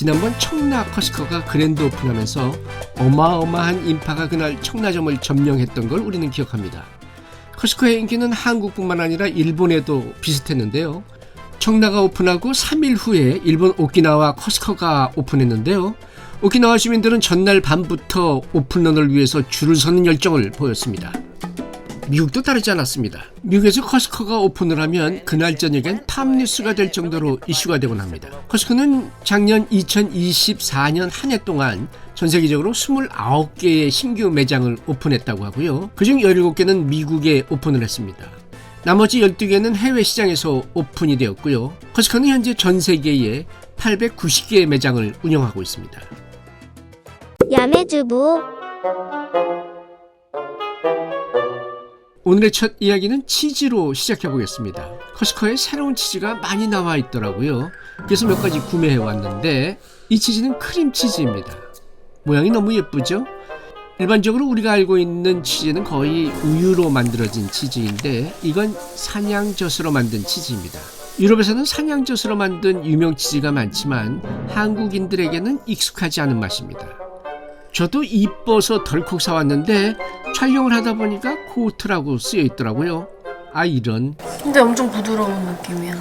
지난번 청라 커스커가 그랜드 오픈하면서 어마어마한 인파가 그날 청라점을 점령했던 걸 우리는 기억합니다. 커스커의 인기는 한국뿐만 아니라 일본에도 비슷했는데요. 청라가 오픈하고 3일 후에 일본 오키나와 커스커가 오픈했는데요. 오키나와 시민들은 전날 밤부터 오픈런을 위해서 줄을 서는 열정을 보였습니다. 미국도 다르지 않았습니다. 미국에서 커스커가 오픈을 하면 그날 저녁엔 탑뉴스가 될 정도로 이슈가 되곤 합니다. 커스커는 작년 2024년 한 해 동안 전 세계적으로 29개의 신규 매장을 오픈했다고 하고요. 그중 17개는 미국에 오픈을 했습니다. 나머지 12개는 해외 시장에서 오픈이 되었고요. 커스커는 현재 전 세계에 890개의 매장을 운영하고 있습니다. 야매주부 오늘의 첫 이야기는 치즈로 시작해 보겠습니다. 커스커에 새로운 치즈가 많이 나와 있더라고요. 그래서 몇 가지 구매해 왔는데 이 치즈는 크림 치즈입니다. 모양이 너무 예쁘죠? 일반적으로 우리가 알고 있는 치즈는 거의 우유로 만들어진 치즈인데 이건 산양젓으로 만든 치즈입니다. 유럽에서는 산양젓으로 만든 유명 치즈가 많지만 한국인들에게는 익숙하지 않은 맛입니다. 저도 이뻐서 덜컥 사왔는데 촬영을 하다 보니까 코트라고 쓰여 있더라고요. 아 이런 근데 엄청 부드러운 느낌이야.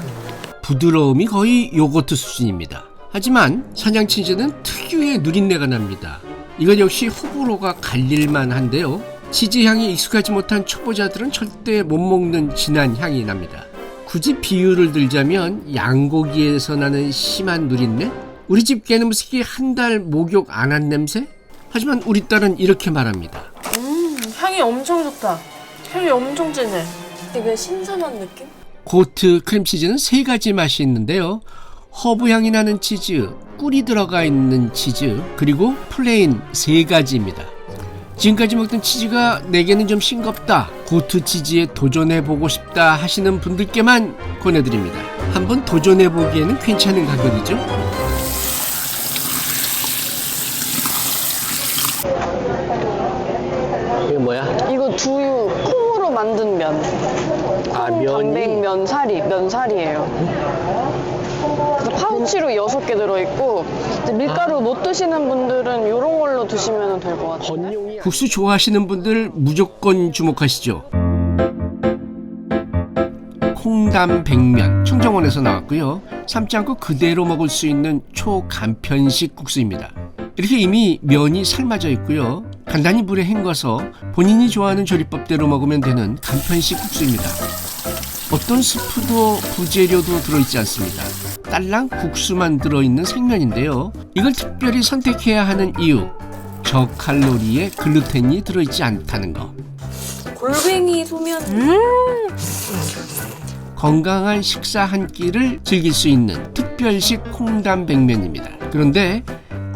부드러움이 거의 요거트 수준입니다. 하지만 사냥 치즈는 특유의 누린내가 납니다. 이건 역시 호불호가 갈릴만 한데요. 치즈 향이 익숙하지 못한 초보자들은 절대 못 먹는 진한 향이 납니다. 굳이 비유를 들자면 양고기에서 나는 심한 누린내? 우리 집 개놈새끼 한달 목욕 안 한 냄새? 하지만 우리 딸은 이렇게 말합니다. 음, 향이 엄청 좋다. 향이 엄청 진해. 되게 신선한 느낌? 고트 크림치즈는 세 가지 맛이 있는데요. 허브 향이 나는 치즈, 꿀이 들어가 있는 치즈, 그리고 플레인 세 가지입니다. 지금까지 먹던 치즈가 내게는 좀 싱겁다, 고트 치즈에 도전해보고 싶다 하시는 분들께만 권해드립니다. 한번 도전해보기에는 괜찮은 가격이죠? 이거 뭐야? 이거 두유 콩으로 만든 면. 아, 단백 면 사리, 면사리예요. 그래서 파우치로 여섯 개 들어있고 이제 밀가루 못 드시는 분들은 이런 걸로 드시면 될 것 같아요. 국수 좋아하시는 분들 무조건 주목하시죠. 콩담 백면 청정원에서 나왔고요. 삶지 않고 그대로 먹을 수 있는 초간편식 국수입니다. 이렇게 이미 면이 삶아져 있고요. 간단히 물에 헹궈서 본인이 좋아하는 조리법대로 먹으면 되는 간편식 국수입니다. 어떤 스프도 부재료도 들어있지 않습니다. 딸랑 국수만 들어있는 생면인데요. 이걸 특별히 선택해야 하는 이유 저칼로리에 글루텐이 들어있지 않다는 거. 골뱅이 소면. 건강한 식사 한 끼를 즐길 수 있는 특별식 콩담 백면입니다. 그런데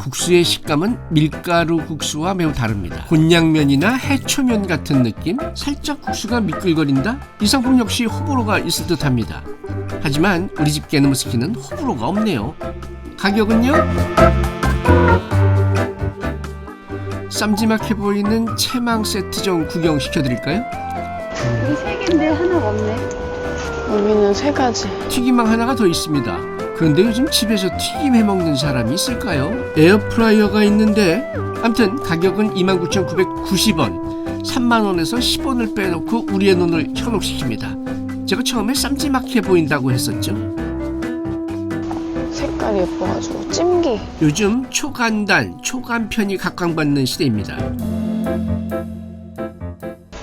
국수의 식감은 밀가루 국수와 매우 다릅니다. 곤약면이나 해초면 같은 느낌? 살짝 국수가 미끌거린다? 이 상품 역시 호불호가 있을 듯합니다. 하지만 우리 집 게너무스키는 호불호가 없네요. 가격은요? 쌈지막해 보이는 채망 세트 좀 구경시켜드릴까요? 여기는 세 가지. 튀김망 하나가 더 있습니다. 그런데 요즘 집에서 튀김 해 먹는 사람이 있을까요? 에어프라이어가 있는데 암튼 가격은 29,990원 3만원에서 10원을 빼놓고 우리의 눈을 현혹시킵니다. 제가 처음에 쌈지막해 보인다고 했었죠. 색깔이 예뻐가지고 찜기. 요즘 초간단, 초간편이 각광받는 시대입니다.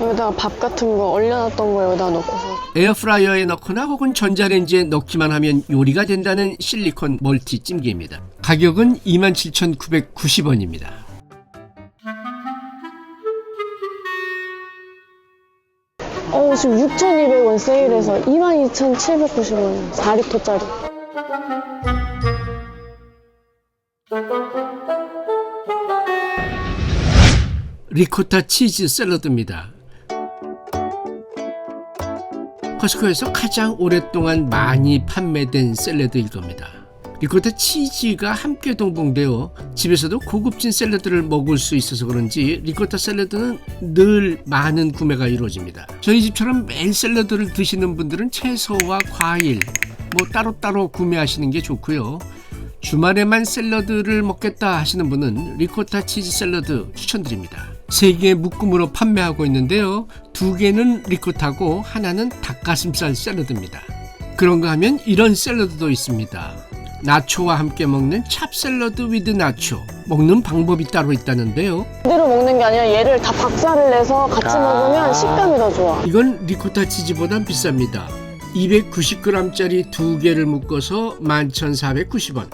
여기다가 밥 같은 거 얼려놨던 거 여기다 넣고서 에어프라이어에 넣거나 혹은 전자레인지에 넣기만 하면 요리가 된다는 실리콘 멀티 찜기입니다. 가격은 27,990원입니다. 어 지금 6,200원 세일해서 22,790원 4리터짜리 리코타 치즈 샐러드입니다. 커스코에서 가장 오랫동안 많이 판매된 샐러드일 겁니다. 리코타 치즈가 함께 동봉되어 집에서도 고급진 샐러드를 먹을 수 있어서 그런지 리코타 샐러드는 늘 많은 구매가 이루어집니다. 저희 집처럼 매일 샐러드를 드시는 분들은 채소와 과일 뭐 따로따로 구매하시는 게 좋고요. 주말에만 샐러드를 먹겠다 하시는 분은 리코타 치즈 샐러드 추천드립니다. 세 개의 묶음으로 판매하고 있는데요. 두 개는 리코타고 하나는 닭가슴살 샐러드입니다. 그런가 하면 이런 샐러드도 있습니다. 나초와 함께 먹는 찹 샐러드 위드 나초. 먹는 방법이 따로 있다는데요. 그대로 먹는 게 아니라 얘를 다 박살을 내서 같이 먹으면 식감이 더 좋아. 이건 리코타 치즈보단 비쌉니다. 290g짜리 두 개를 묶어서 11,490원.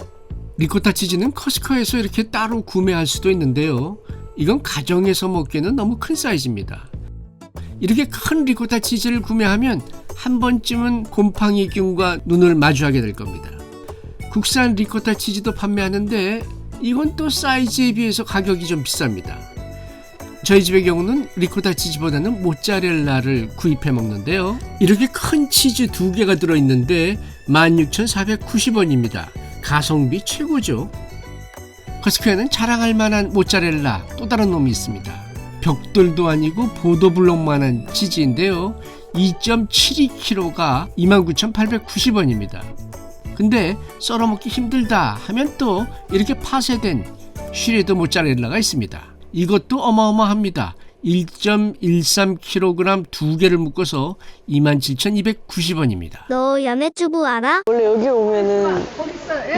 리코타 치즈는 커스코에서 이렇게 따로 구매할 수도 있는데요. 이건 가정에서 먹기에는 너무 큰 사이즈입니다. 이렇게 큰 리코타 치즈를 구매하면 한 번쯤은 곰팡이균과 눈을 마주하게 될 겁니다. 국산 리코타 치즈도 판매하는데 이건 또 사이즈에 비해서 가격이 좀 비쌉니다. 저희 집의 경우는 리코타 치즈보다는 모짜렐라를 구입해 먹는데요. 이렇게 큰 치즈 두 개가 들어있는데 16,490원입니다. 가성비 최고죠. 커스코에는 자랑할 만한 모짜렐라 또 다른 놈이 있습니다. 벽돌도 아니고 보도블록만한 치즈인데요. 2.72kg가 29,890원입니다. 근데 썰어먹기 힘들다 하면 또 이렇게 파쇄된 슈레드 모짜렐라가 있습니다. 이것도 어마어마합니다. 1.13kg 두 개를 묶어서 27,290원입니다. 너 야매주부 알아? 원래 여기 오면은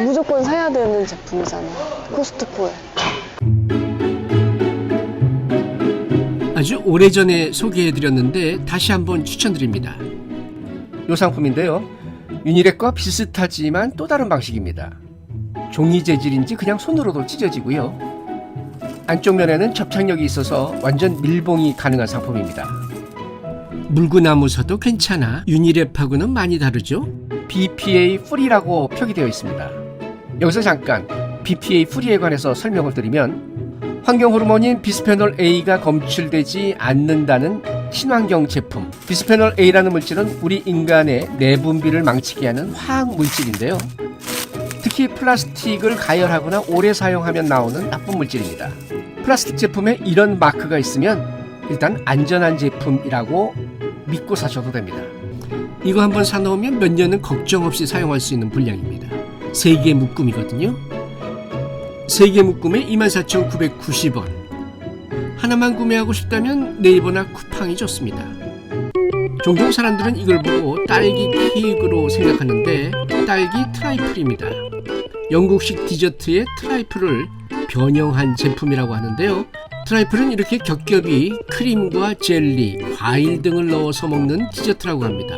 무조건 사야 되는 제품이잖아. 코스트코에. 아주 오래전에 소개해드렸는데 다시 한번 추천드립니다. 이 상품인데요. 유니렉과 비슷하지만 또 다른 방식입니다. 종이 재질인지 그냥 손으로도 찢어지고요. 안쪽 면에는 접착력이 있어서 완전 밀봉이 가능한 상품입니다. 물구나무 서도 괜찮아 유니랩하고는 많이 다르죠? BPA 풀이라고 표기되어 있습니다. 여기서 잠깐 BPA 풀이에 관해서 설명을 드리면 환경 호르몬인 비스페놀 A가 검출되지 않는다는 친환경 제품. 비스페놀 A라는 물질은 우리 인간의 내분비를 망치게 하는 화학 물질인데요. 특히 플라스틱을 가열하거나 오래 사용하면 나오는 나쁜 물질입니다. 플라스틱 제품에 이런 마크가 있으면 일단 안전한 제품이라고 믿고 사셔도 됩니다. 이거 한번 사놓으면 몇 년은 걱정 없이 사용할 수 있는 분량입니다. 세개 묶음이거든요. 세개 묶음에 24,990원. 하나만 구매하고 싶다면 네이버나 쿠팡이 좋습니다. 종종 사람들은 이걸 보고 딸기 케이크로 생각하는데 딸기 트라이플입니다. 영국식 디저트의 트라이플을 변형한 제품이라고 하는데요. 트라이플은 이렇게 겹겹이 크림과 젤리, 과일 등을 넣어서 먹는 디저트라고 합니다.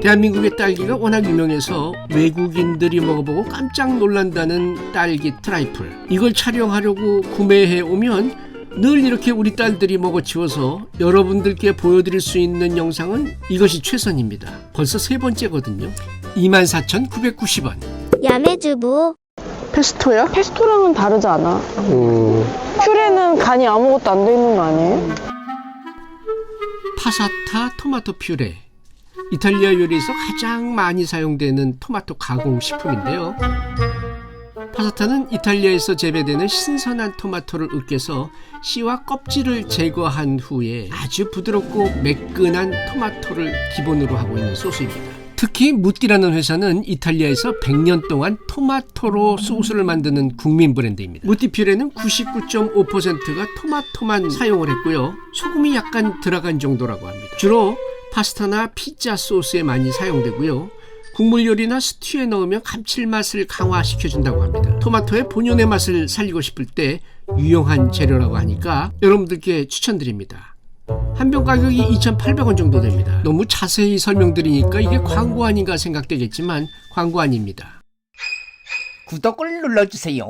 대한민국의 딸기가 워낙 유명해서 외국인들이 먹어보고 깜짝 놀란다는 딸기 트라이플. 이걸 촬영하려고 구매해 오면 늘 이렇게 우리 딸들이 먹어치워서 여러분들께 보여드릴 수 있는 영상은 이것이 최선입니다. 벌써 세 번째거든요. 24,990원. 야매주부 페스토야? 페스토랑은 다르지 않아. 퓨레는 간이 아무것도 안 돼 있는 거 아니에요? 파사타 토마토 퓨레. 이탈리아 요리에서 가장 많이 사용되는 토마토 가공 식품인데요. 파사타는 이탈리아에서 재배되는 신선한 토마토를 으깨서 씨와 껍질을 제거한 후에 아주 부드럽고 매끈한 토마토를 기본으로 하고 있는 소스입니다. 특히 무띠라는 회사는 이탈리아에서 100년 동안 토마토로 소스를 만드는 국민 브랜드입니다. 무띠 퓨레는 99.5%가 토마토만 사용을 했고요. 소금이 약간 들어간 정도라고 합니다. 주로 파스타나 피자 소스에 많이 사용되고요. 국물 요리나 스튜에 넣으면 감칠맛을 강화시켜준다고 합니다. 토마토의 본연의 맛을 살리고 싶을 때 유용한 재료라고 하니까 여러분들께 추천드립니다. 한 병 가격이 2,800원 정도 됩니다. 너무 자세히 설명드리니까 이게 광고 아닌가 생각되겠지만 광고 아닙니다. 구독을 눌러주세요.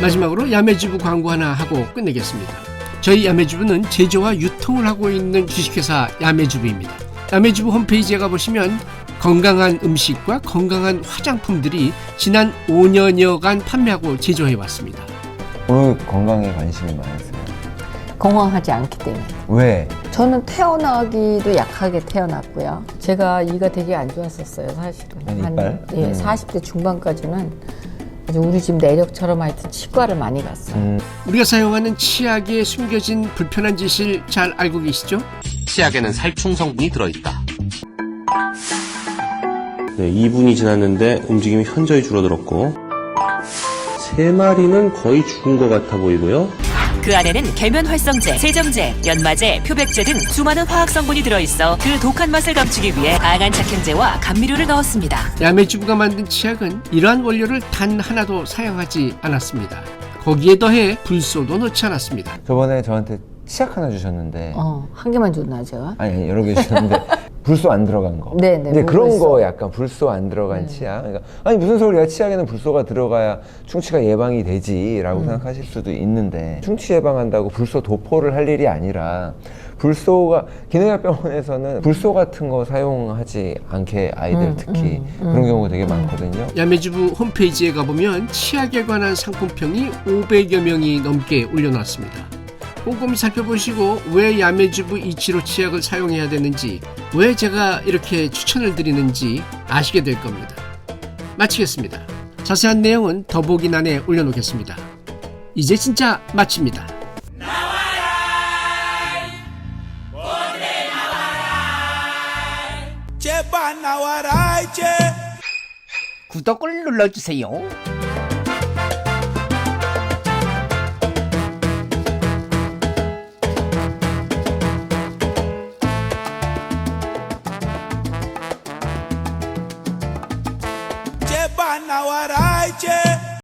마지막으로 야매주부 광고 하나 하고 끝내겠습니다. 저희 야매주부는 제조와 유통을 하고 있는 주식회사 야매주부입니다. 야매주부 홈페이지에 가보시면 건강한 음식과 건강한 화장품들이 지난 5년여간 판매하고 제조해 왔습니다. 왜 건강에 관심이 많으세 요? 건강하지 않기 때문에. 왜? 저는 태어나기도 약하게 태어났고요. 제가 이가 되게 안 좋았었어요, 사실은. 아니, 이빨? 예, 음. 40대 중반까지는 아주 우리 집 내력처럼 하여튼 치과를 많이 갔어요. 음, 우리가 사용하는 치약에 숨겨진 불편한 짓을 잘 알고 계시죠? 치약에는 살충 성분이 들어있다. 네, 2분이 지났는데 움직임이 현저히 줄어들었고 세 마리는 거의 죽은 것 같아 보이고요. 그 안에는 계면 활성제, 세정제, 연마제, 표백제 등 수많은 화학 성분이 들어있어 그 독한 맛을 감추기 위해 다양한 착향제와 감미료를 넣었습니다. 야매주부가 만든 치약은 이러한 원료를 단 하나도 사용하지 않았습니다. 거기에 더해 불소도 넣지 않았습니다. 저번에 저한테 치약 하나 주셨는데 어, 한 개만 줬나 제가? 아니, 아니 여러 개 주셨는데 불소 안 들어간 거. 네, 네, 근데 그런 불소. 거 약간 불소 안 들어간 치약. 그러니까 아니 무슨 소리야? 치약에는 불소가 들어가야 충치가 예방이 되지라고 음. 생각하실 수도 있는데 충치 예방한다고 불소 도포를 할 일이 아니라 불소가 기능약병원에서는 불소 같은 거 사용하지 않게 아이들 음, 특히 그런 경우가 되게 많거든요. 야매주부 홈페이지에 가보면 치약에 관한 상품평이 500여 명이 넘게 올려놨습니다. 꼼꼼히 살펴보시고 왜 야매주부 이치로 치약을 사용해야 되는지 왜 제가 이렇게 추천을 드리는지 아시게 될 겁니다. 마치겠습니다. 자세한 내용은 더보기란에 올려놓겠습니다. 이제 진짜 마칩니다. 구독을 눌러주세요.